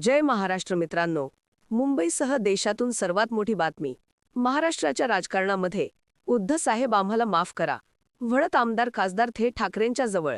जय महाराष्ट्र मित्रांनो. मुंबईसह देशातून सर्वात मोठी बातमी. महाराष्ट्राच्या राजकारणामध्ये उद्धव साहेब आम्हाला माफ करा. वळत आमदार खासदार थेट ठाकरेंच्या जवळ.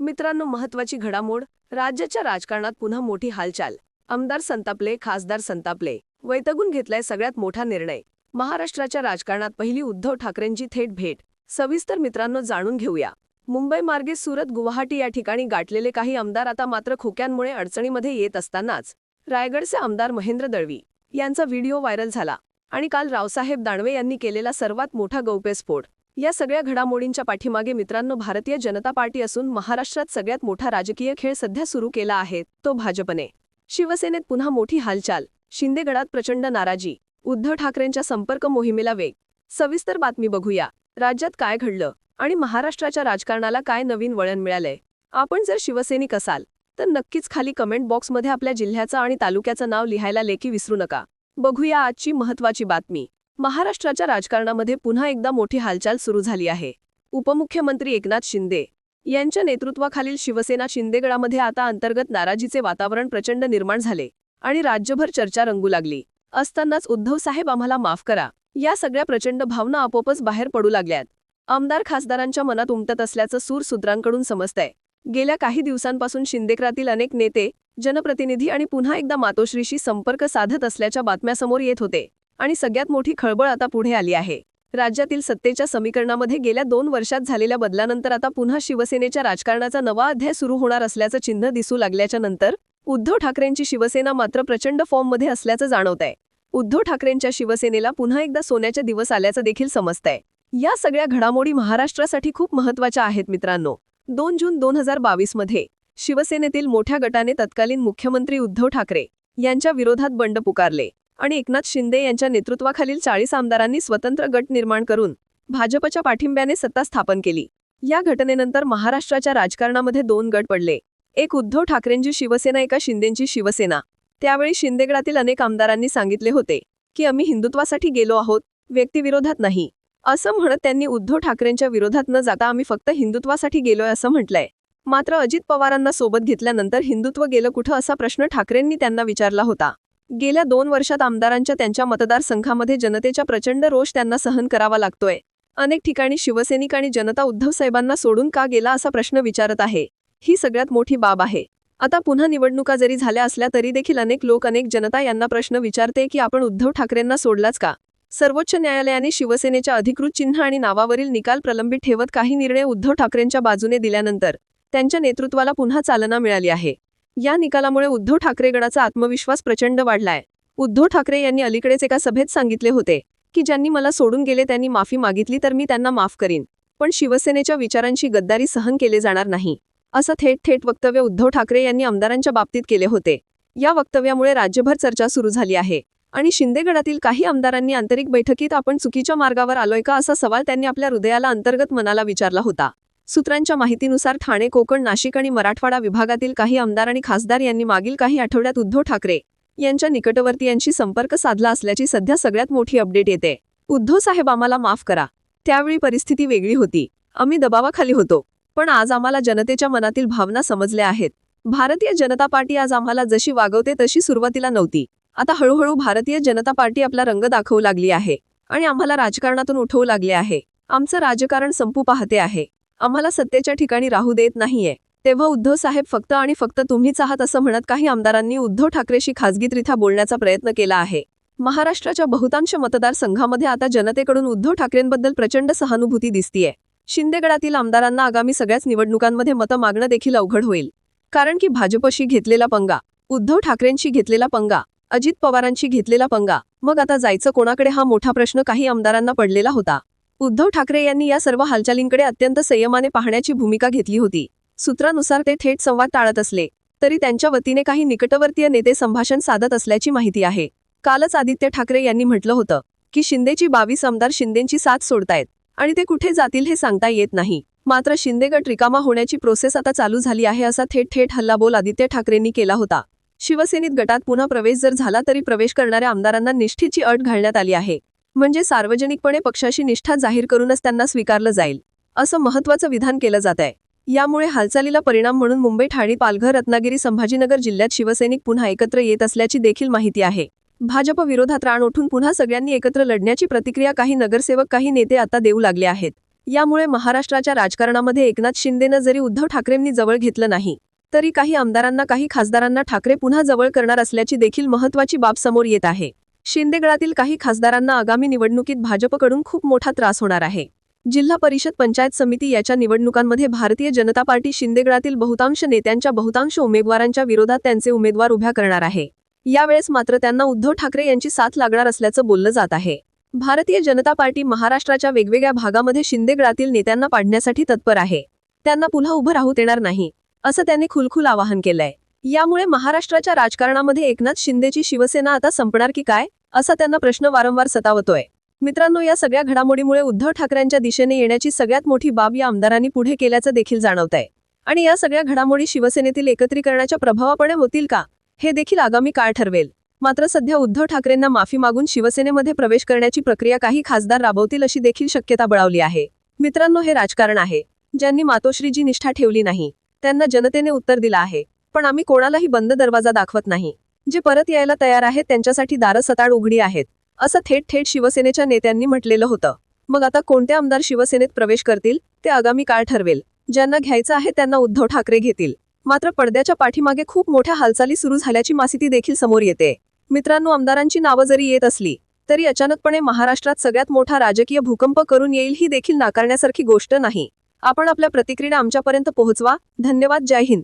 मित्रांनो महत्वाची घडामोड राज्याच्या राजकारणात पुन्हा मोठी हालचाल. आमदार संतापले खासदार संतापले. वैतगून घेतलाय सगळ्यात मोठा निर्णय. महाराष्ट्राच्या राजकारणात पहिली उद्धव ठाकरेंची थेट भेट. सविस्तर मित्रांनो जाणून घेऊया. मुंबई मार्गे सुरत गुवाहाटी या ठिकाणी गाठलेले काही आमदार आता मात्र खोक्यांमुळे अडचणीमध्ये येत असतानाच. रायगडचे आमदार महेंद्र दळवी यांचा व्हिडिओ व्हायरल झाला आणि काल रावसाहेब दानवे यांनी केलेला सर्वात मोठा गौप्यस्फोट या सगळ्या घडामोडींच्या पाठीमागे मित्रांनो भारतीय जनता पार्टी असून महाराष्ट्रात सगळ्यात मोठा राजकीय खेळ सध्या सुरू केला आहे तो भाजपने. शिवसेनेत पुन्हा मोठी हालचाल शिंदेगडात प्रचंड नाराजी उद्धव ठाकरेंच्या संपर्क मोहिमेला वेग. सविस्तर बातमी बघूया. राज्यात काय घडलं? आणि महाराष्ट्राच्या राजकारणाला काय नवीन वळण मिळालंय? आपण जर शिवसैनिक असाल तर नक्कीच खाली कमेंट बॉक्समध्ये आपल्या जिल्ह्याचं आणि तालुक्याचं नाव लिहायला लेखी विसरू नका. बघूया आजची महत्वाची बातमी. महाराष्ट्राच्या राजकारणामध्ये पुन्हा एकदा मोठी हालचाल सुरू झाली आहे. उपमुख्यमंत्री एकनाथ शिंदे यांच्या नेतृत्वाखालील शिवसेना शिंदेगडामध्ये आता अंतर्गत नाराजीचे वातावरण प्रचंड निर्माण झाले आणि राज्यभर चर्चा रंगू लागली. असतानाच उद्धव साहेब आम्हाला माफ करा. या सगळ्या प्रचंड भावना आपोपच बाहेर पडू लागल्यात. आमदार खासदारांच्या मनात उमटत असल्याचं सूर सूत्रांकडून समजतंय. गेल्या काही दिवसांपासून शिंदेकरातील अनेक नेते जनप्रतिनिधी आणि पुन्हा एकदा मातोश्रीशी संपर्क साधत असल्याच्या बातम्यासमोर येत होते आणि सगळ्यात मोठी खळबळ आता पुढे आली आहे. राज्यातील सत्तेच्या समीकरणामध्ये गेल्या दोन वर्षात झालेल्या बदलानंतर आता पुन्हा शिवसेनेच्या राजकारणाचा नवा अध्याय सुरू होणार असल्याचं चिन्ह दिसू लागल्याच्या नंतर उद्धव ठाकरेंची शिवसेना मात्र प्रचंड फॉर्ममध्ये असल्याचं जाणवतंय. उद्धव ठाकरेंच्या शिवसेनेला पुन्हा एकदा सोन्याचे दिवस आल्याचं देखील समजतंय. या सगळ्या घडामोडी महाराष्ट्रासाठी खूप महत्त्वाच्या आहेत मित्रांनो. दोन जून दोन हजार बावीसमध्ये शिवसेनेतील मोठ्या गटाने तत्कालीन मुख्यमंत्री उद्धव ठाकरे यांच्या विरोधात बंड पुकारले आणि एकनाथ शिंदे यांच्या नेतृत्वाखालील चाळीस आमदारांनी स्वतंत्र गट निर्माण करून भाजपच्या पाठिंब्याने सत्ता स्थापन केली. या घटनेनंतर महाराष्ट्राच्या राजकारणामध्ये दोन गट पडले. एक उद्धव ठाकरेंची शिवसेना एका शिंदेंची शिवसेना. त्यावेळी शिंदेगडातील अनेक आमदारांनी सांगितले होते की आम्ही हिंदुत्वासाठी गेलो आहोत व्यक्तिविरोधात नाही. असं म्हणत त्यांनी उद्धव ठाकरेंच्या विरोधात न जाता आम्ही फक्त हिंदुत्वासाठी गेलोय असं म्हटलंय. मात्र अजित पवारांना सोबत घेतल्यानंतर हिंदुत्व गेलं कुठं असा प्रश्न ठाकरेंनी त्यांना विचारला होता. गेल्या दोन वर्षात आमदारांच्या त्यांच्या मतदारसंघामध्ये जनतेचा प्रचंड रोष त्यांना सहन करावा लागतोय. अनेक ठिकाणी शिवसैनिक आणि जनता उद्धव साहेबांना सोडून का गेला असा प्रश्न विचारत आहे. ही सगळ्यात मोठी बाब आहे. आता पुन्हा निवडणुका जरी झाल्या असल्या तरी देखील अनेक लोक अनेक जनता यांना प्रश्न विचारते की आपण उद्धव ठाकरेंना सोडलाच का? सर्वोच्च न्यायालयाने शिवसेनेच्या अधिकृत चिन्ह आणि नावावरील निकाल प्रलंबित ठेवत काही निर्णय उद्धव ठाकरेंच्या बाजूने दिल्यानंतर त्यांच्या नेतृत्वाला पुन्हा चालना मिळाली आहे. या निकालामुळे उद्धव ठाकरे गडाचा आत्मविश्वास प्रचंड वाढलाय. उद्धव ठाकरे यांनी अलीकडेच एका सभेत सांगितले होते की ज्यांनी मला सोडून गेले त्यांनी माफी मागितली तर मी त्यांना माफ करीन पण शिवसेनेच्या विचारांची गद्दारी सहन केले जाणार नाही असं थेट थेट वक्तव्य उद्धव ठाकरे यांनी आमदारांच्या बाबतीत केले होते. या वक्तव्यामुळे राज्यभर चर्चा सुरू झाली आहे. आणि शिंदेगडातील काही आमदारांनी आंतरिक बैठकीत आपण चुकीच्या मार्गावर आलोय का असा सवाल त्यांनी आपल्या हृदयाला अंतर्गत मनाला विचारला होता. सूत्रांच्या माहितीनुसार ठाणे कोकण नाशिक आणि मराठवाडा विभागातील काही आमदार आणि खासदार यांनी मागील काही आठवड्यात उद्धव ठाकरे यांच्या निकटवर्तीयांशी संपर्क साधला असल्याची सध्या सगळ्यात मोठी अपडेट येते. उद्धव साहेब आम्हाला माफ करा. त्यावेळी परिस्थिती वेगळी होती. आम्ही दबावाखाली होतो. पण आज आम्हाला जनतेच्या मनातील भावना समजल्या आहेत. भारतीय जनता पार्टी आज आम्हाला जशी वागवते तशी सुरुवातीला नव्हती. आता हळूहळू भारतीय जनता पार्टी आपला रंग दाखवू लागली आहे आणि आम्हाला राजकारणातून उठवू लागले आहे. आमचं राजकारण संपू पाहते आहे. आम्हाला सत्तेच्या ठिकाणी राहू देत नाहीये. तेव्हा उद्धव साहेब फक्त आणि फक्त तुम्हीच आहात असं म्हणत काही आमदारांनी उद्धव ठाकरेशी खासगीतरित्या बोलण्याचा प्रयत्न केला आहे. महाराष्ट्राच्या बहुतांश मतदारसंघामध्ये आता जनतेकडून उद्धव ठाकरेंबद्दल प्रचंड सहानुभूती दिसतीये. शिंदेगडातील आमदारांना आगामी सगळ्याच निवडणुकांमध्ये मतं मागणं देखील अवघड होईल. कारण की भाजपशी घेतलेला पंगा उद्धव ठाकरेंशी घेतलेला पंगा अजित पवारांशी घेतलेला पंगा. मग आता जायचं कोणाकडे हा मोठा प्रश्न काही आमदारांना पडलेला होता. उद्धव ठाकरे यांनी या सर्व हालचालींकडे अत्यंत संयमाने पाहण्याची भूमिका घेतली होती. सूत्रानुसार ते थेट संवाद टाळत असले तरी त्यांच्या वतीने काही निकटवर्तीय नेते संभाषण साधत असल्याची माहिती आहे. कालच आदित्य ठाकरे यांनी म्हटलं होतं की शिंदेची बावीस आमदार शिंदेची साथ सोडतायत आणि ते कुठे जातील हे सांगता येत नाही. मात्र शिंदेगट रिकामा होण्याची प्रोसेस आता चालू झाली आहे असा थेट थेट हल्लाबोल आदित्य ठाकरेंनी केला होता. शिवसेनेत गटात पुन्हा प्रवेश जर झाला तरी प्रवेश करणाऱ्या आमदारांना निष्ठेची अट घालण्यात आली आहे. म्हणजे सार्वजनिकपणे पक्षाशी निष्ठा जाहीर करूनच त्यांना स्वीकारलं जाईल. असं महत्वाचं विधान केलं जात आहे यामुळे हालचालीला परिणाम म्हणून मुंबई ठाणे पालघर रत्नागिरी संभाजीनगर जिल्ह्यात शिवसैनिक पुन्हा एकत्र येत असल्याची देखील माहिती आहे. भाजप विरोधात राण उठून पुन्हा सगळ्यांनी एकत्र लढण्याची प्रतिक्रिया काही नगरसेवक काही नेते आता देऊ लागले आहेत. यामुळे महाराष्ट्राच्या राजकारणामध्ये एकनाथ शिंदेनं जरी उद्धव ठाकरेंनी जवळ घेतलं नाही तरी काही आमदारांना काही खासदारांना ठाकरे पुन्हा जवळ करणार असल्याची देखील महत्वाची बाब समोर येत आहे. शिंदेगडातील काही खासदारांना आगामी निवडणुकीत भाजपकडून खूप मोठा त्रास होणार आहे. जिल्हा परिषद पंचायत समिती याच्या निवडणुकांमध्ये भारतीय जनता पार्टी शिंदेगडातील बहुतांश नेत्यांच्या बहुतांश उमेदवारांच्या विरोधात त्यांचे उमेदवार उभ्या करणार आहे. यावेळेस मात्र त्यांना उद्धव ठाकरे यांची साथ लागणार असल्याचं बोललं जात आहे. भारतीय जनता पार्टी महाराष्ट्राच्या वेगवेगळ्या भागामध्ये शिंदेगडातील नेत्यांना पाडण्यासाठी तत्पर आहे. त्यांना पुन्हा उभं राहू देणार नाही. असं त्यांनी खुलखुल आवाहन केलंय. यामुळे महाराष्ट्राच्या राजकारणामध्ये एकनाथ शिंदेची शिवसेना आता संपणार की काय असा त्यांना प्रश्न वारंवार सतावतोय. मित्रांनो या सगळ्या घडामोडीमुळे उद्धव ठाकरेंच्या दिशेने येण्याची सगळ्यात मोठी बाब या आमदारांनी पुढे केल्याचं देखील जाणवत आहे आणि या सगळ्या घडामोडी शिवसेनेतील एकत्रीकरणाच्या प्रभावापणे होतील का हे देखील आगामी काळ ठरवेल. मात्र सध्या उद्धव ठाकरेंना माफी मागून शिवसेनेमध्ये प्रवेश करण्याची प्रक्रिया काही खासदार राबवतील अशी देखील शक्यता बळावली आहे. मित्रांनो हे राजकारण आहे. ज्यांनी मातोश्रीजी निष्ठा ठेवली नाही त्यांना जनतेने उत्तर दिलं आहे. पण आम्ही कोणालाही बंद दरवाजा दाखवत नाही. जे परत यायला तयार आहेत त्यांच्यासाठी दारं सताड उघडी आहेत. असं थेट थेट शिवसेनेच्या नेत्यांनी म्हटलेलं होतं. मग आता कोणते आमदार शिवसेनेत प्रवेश करतील ते आगामी काळ ठरवेल. ज्यांना घ्यायचं आहे त्यांना उद्धव ठाकरे घेतील. मात्र पडद्याच्या पाठीमागे खूप मोठ्या हालचाली सुरू झाल्याची माहिती देखील समोर येते. मित्रांनो आमदारांची नावं जरी येत असली तरी अचानकपणे महाराष्ट्रात सगळ्यात मोठा राजकीय भूकंप करून येईल ही देखील नाकारण्यासारखी गोष्ट नाही. आपण आपल्या प्रतिक्रिया आमच्यापर्यंत पोहोचवा. धन्यवाद. जय हिंद.